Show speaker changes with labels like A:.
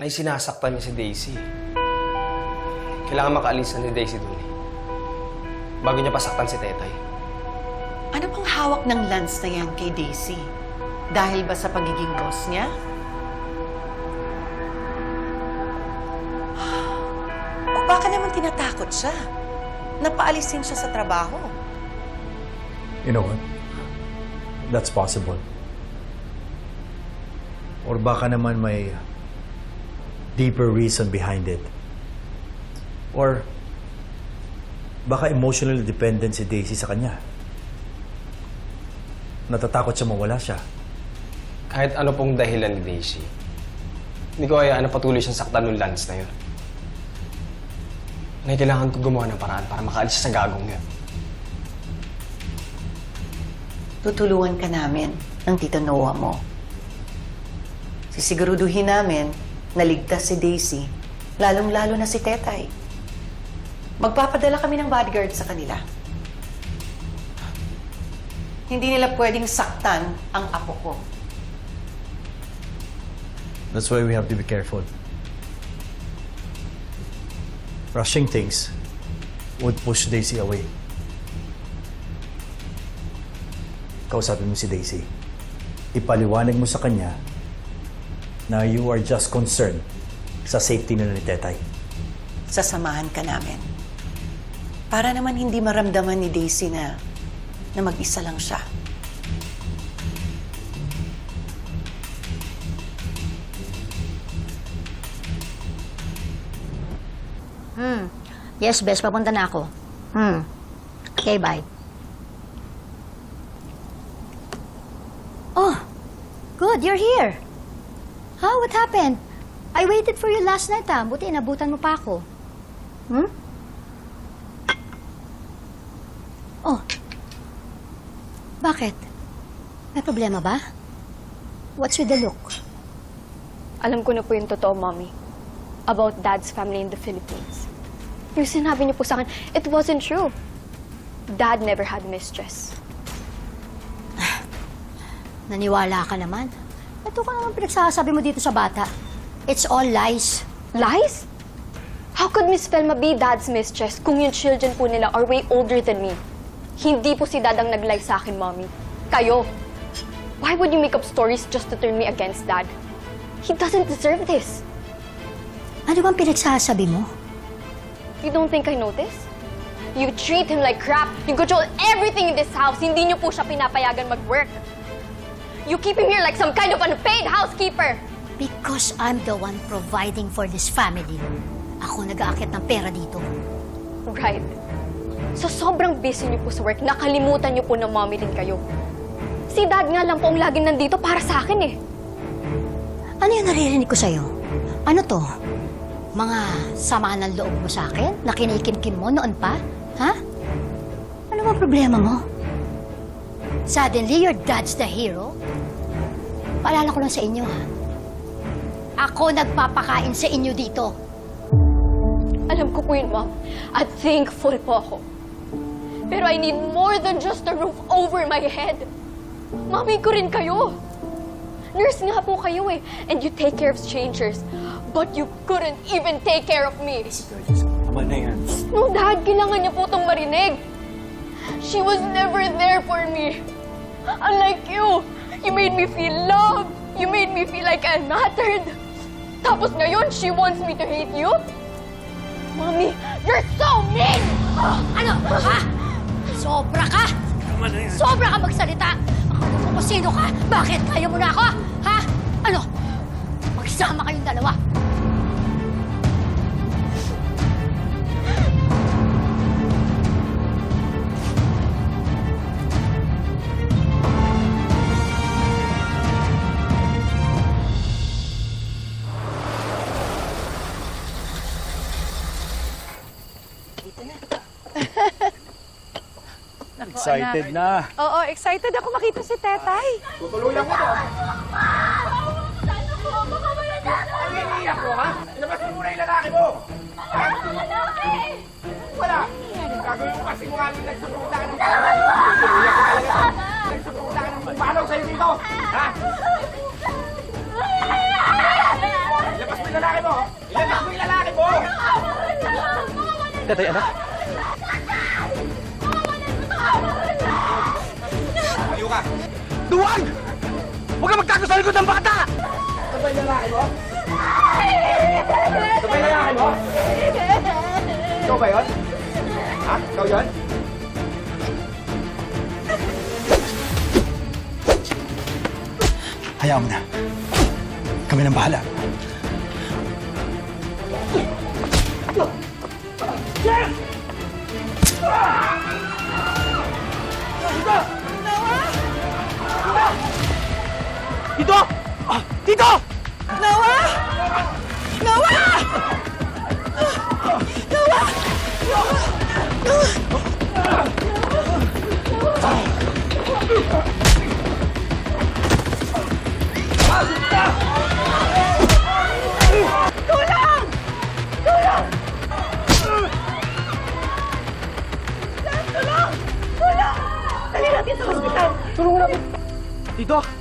A: na sinasaktan niya si Daisy. Kailangan makaalisan ni Daisy dun eh. Bago niya pasaktan si Tetay.
B: Ano bang hawak ng lance na yan kay Daisy? Dahil ba sa pagiging boss niya? O baka naman tinatakot siya? Napaalisin siya sa trabaho.
C: You know what? That's possible. Or baka naman may deeper reason behind it. Or baka emotionally dependent si Daisy sa kanya. Natatakot siya mawala siya.
A: Kahit ano pong dahilan ni Daisy, hindi ko kaya na patuloy siyang saktan ng Lance na yun. Nay, kailangan ko gumawa ng paraan para makaalis sa gagong yun.
B: Tutulungan ka namin ng Tito Noah mo. Sisiguruduhin namin na ligtas si Daisy, lalong-lalo na si Tetay. Magpapadala kami ng bodyguard sa kanila. Hindi nila pwedeng saktan ang apo ko.
C: That's why we have to be careful. Rushing things would push Daisy away. Kausapin mo si Daisy. Ipaliwanag mo sa kanya na you are just concerned sa safety nila ni Tetay.
B: Sasamahan ka namin. Para naman hindi maramdaman ni Daisy na, na mag-isa lang siya.
D: Hmm. Yes, best. Papunta na ako. Hmm. Okay, bye. Oh, good. You're here. Huh? What happened? I waited for you last night, ah. Buti inabutan mo pa ako. Hmm? Oh. Bakit? May problema ba? What's with the look?
E: Alam ko na po yung totoo, Mommy. About Dad's family in the Philippines. Yung sinabi niyo po sa akin, it wasn't true. Dad never had mistress.
D: Naniwala ka naman. Ito ka naman pinagsasabi mo dito sa bata. It's all lies.
E: Lies? How could Miss Velma be Dad's mistress kung yung children po nila are way older than me? Hindi po si Dad ang nag-lie sa akin, Mommy. Kayo. Why would you make up stories just to turn me against Dad? He doesn't deserve this.
D: Ano bang pinagsasabi mo?
E: You don't think I notice? You treat him like crap. You control everything in this house. Hindi niyo po siya pinapayagan mag-work. You keep him here like some kind of unpaid housekeeper.
D: Because I'm the one providing for this family. Ako nag-aakit ng pera dito.
E: Right. So sobrang busy niyo po sa work, nakalimutan niyo po na mommy din kayo. Si dad nga lang po ang laging nandito para sa akin eh.
D: Ano yung naririnig ko sa'yo? Ano to? Mga sama ng loob mo sa akin? Na kinikimkim mo noon pa? Ha? Ano ba problema mo? Suddenly, your dad's the hero? Paalala ko lang sa inyo, ha? Ako nagpapakain sa inyo dito.
E: Alam ko po yun, mom. At thankful po ako. Pero I need more than just a roof over my head. Mami ko rin kayo. Nurse nga po kayo eh. And you take care of strangers. But you couldn't even take care of me.
C: Tama na yan.
E: No, Dad, kailangan niyo po itong marinig. She was never there for me. Unlike you, you made me feel loved. You made me feel like I mattered. Tapos ngayon, she wants me to hate you? Mommy, you're so mean!
D: Ano? Ha? Sobra ka? Sobra ka magsalita! Ako mo kung sino ka? Bakit? Kaya mo na ako? Ha?
C: Excited na.
F: Oo, excited ako makita si Tetay.
G: Iiyak mo, ha? Ilabas mo muna yung lalaki mo! Ha? Wala! Gagawin mo kasi mukha nung nagsusuta ka ng Nagsusuta ka ng pumanaw sa'yo dito! Ha? Ilabas mo yung
A: lalaki mo! Ilalago yung lalaki mo!
G: Tetay, anak?
A: Ka!
G: Duwag! Huwag ka magtago sa likod ng bata!
A: Ba yung lalaki mo? Ba yung lalaki mo? Ikaw ba yun? Ha? Ikaw yun?
H: Hayaan mo na. Kami nang bahala.
G: Dito! Ah, dito! Dito!